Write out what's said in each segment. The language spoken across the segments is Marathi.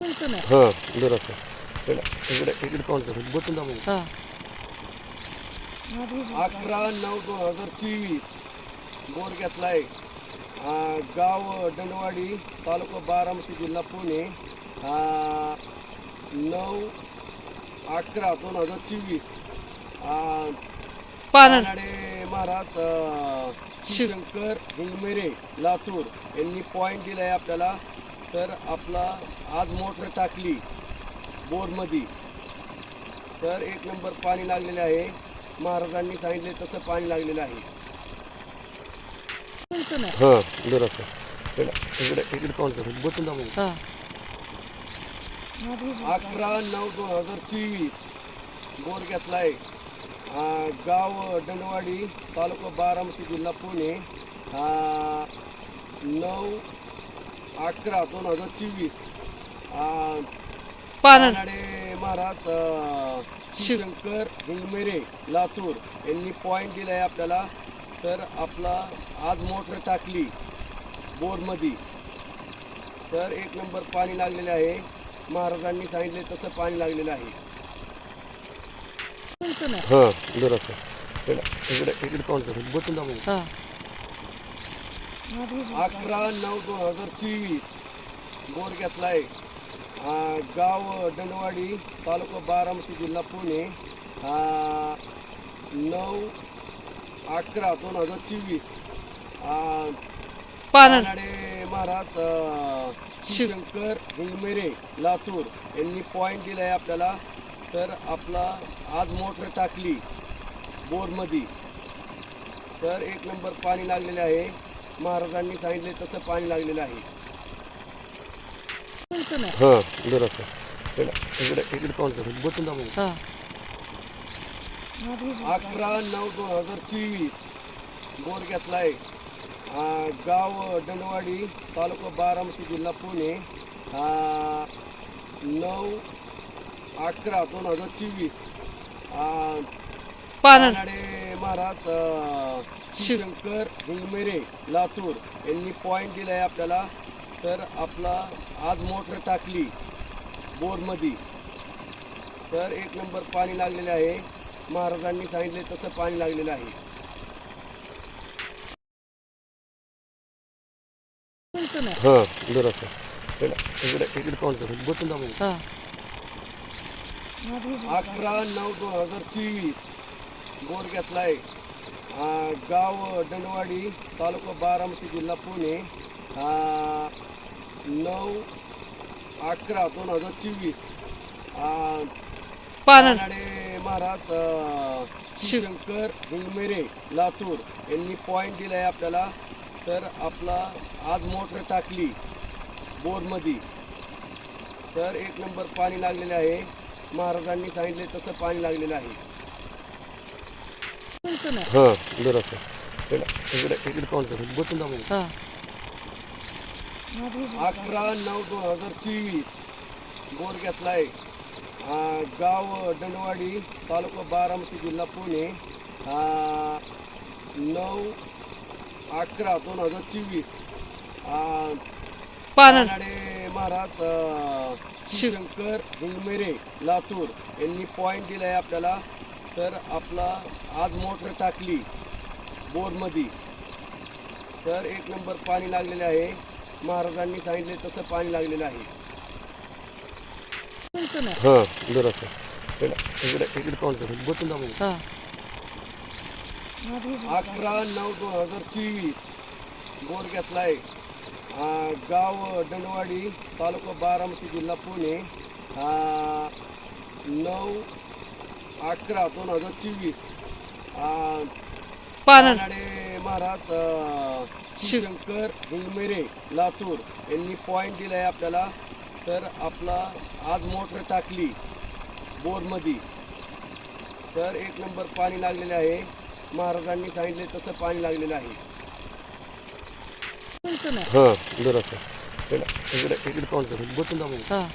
हां जरासं इकडे इकडे इकडे पाहून कर बटन दाबून हा अकरा नऊ दोन हजार चोवीस बोर घेतलाय अं, गाव दंडवाडी तालुका बारामती जिल्हा पुणे अं, नऊ अकरा दोन हजार चोवीस अं, महाराज अं, शिवशंकर हिंगमेरे लातूर यांनी पॉईंट दिलाय आपल्याला तर आपला आज मोटर टाकली बोरमध्ये तर एक नंबर पाणी लागलेले आहे. महाराजांनी सांगितले तसं पाणी लागलेलं आहे. हां इकडे कर हा. अकरा नऊ दोन हजार चोवीस बोर घेतलाय. अं, गाव दंडवाडी तालुका बारामती जिल्हा पुणे. नऊ अकरा दोन हजार चोवीस. महाराज शिवशंकर हिंगमेरे लातूर यांनी पॉईंट दिलाय आपल्याला. तर आपला आज मोटर टाकली बोरमध्ये. तर एक नंबर पाणी लागलेले आहे. महाराजांनी सांगितले तसं पाणी लागलेलं आहे. हां इकडे इकडे बटन दाबून. हा. अकरा नऊ दोन हजार चोवीस. बोर घेतलाय. अं, गाव दंडवाडी तालुका बारामती जिल्हा पुणे. नऊ अकरा दोन हजार चोवीस. कानडे महाराज शिवशंकर हिंगमेरे लातूर यांनी पॉईंट दिलाय आपल्याला. तर आपला आज मोटर टाकली. बोरमध्ये. तर एक नंबर पाणी लागलेले आहे. महाराजांनी सांगितले तसं पाणी लागलेलं आहे. हां इकडे इकडे हा. अकरा नऊ दोन हजार चोवीस बोर घेतलाय. अं, गाव दंडवाडी तालुका बारामती जिल्हा पुणे. नऊ अकरा दोन हजार चोवीस. कानडे महाराज शिवशंकर हिंगमेरे लातूर यांनी पॉईंट दिलाय आपल्याला. तर आपला आज मोटर टाकली बोरमध्ये तर एक नंबर पाणी लागलेले आहे. महाराजांनी सांगितले तसं पाणी लागलेलं आहे. हां इकडे इकडे कर हा. अकरा नऊ दोन हजार चोवीस. बोर घेतलाय. अं, गाव दंडवाडी तालुका बारामती जिल्हा पुणे. नऊ अकरा दोन हजार चोवीस. कानडे महाराज शिवशंकर हिंगमेरे लातूर यांनी पॉईंट दिलाय आपल्याला. तर आपला आज मोटर टाकली बोरमध्ये तर एक नंबर पाणी लागलेले आहे. महाराजांनी सांगितले तसं पाणी लागलेलं आहे. इथं नाही हां जरासं इकडे इकडे इकडे पाहून कर बटन दाबून हा. अकरा नऊ दोन हजार चोवीस. बोर घेतलाय. अं, गाव दंडवाडी तालुका बारामती जिल्हा पुणे. अं, नऊ अकरा दोन हजार चोवीस. कानडे महाराज अं, शिवशंकर हिंगमेरे लातूर यांनी पॉईंट दिलाय आपल्याला. तर आपला आज मोटर टाकली बोरमध्ये तर एक नंबर पाणी लागलेले आहे. महाराजांनी सांगितले तसं पाणी लागलेलं आहे. हां इकडे इकडे अकरा नऊ दोन हजार चोवीस. बोर घेतलाय. अं, गाव दंडवाडी तालुका बारामती जिल्हा पुणे. नऊ अकरा दोन हजार चोवीस. कानडे महाराज शिवशंकर हिंगमेरे लातूर यांनी पॉईंट दिलाय आपल्याला. तर आपला आज मोटर टाकली बोरमध्ये तर एक नंबर पाणी लागलेले आहे. महाराजांनी सांगितले तसं पाणी लागलेलं आहे. हां इकडे इकडे इकडे पाहून दाबून. हा.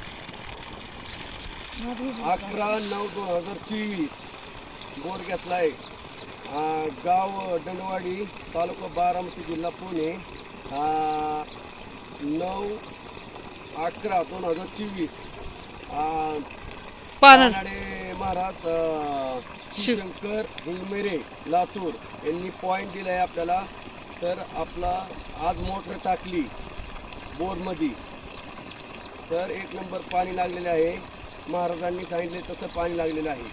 अकरा नऊ दोन हजार चोवीस. बोर घेतलाय. अं, गाव दंडवाडी तालुका बारामती जिल्हा पुणे. नऊ अकरा दोन हजार चोवीस. पानन कानडे महाराज. शिवशंकर हिंगमेरे लातूर यांनी पॉईंट दिलाय आपल्याला. तर आपला आज मोटर टाकली. बोरमध्ये तर एक नंबर पाणी लागलेले आहे. महाराजांनी सांगितले तसं पाणी लागलेलं आहे.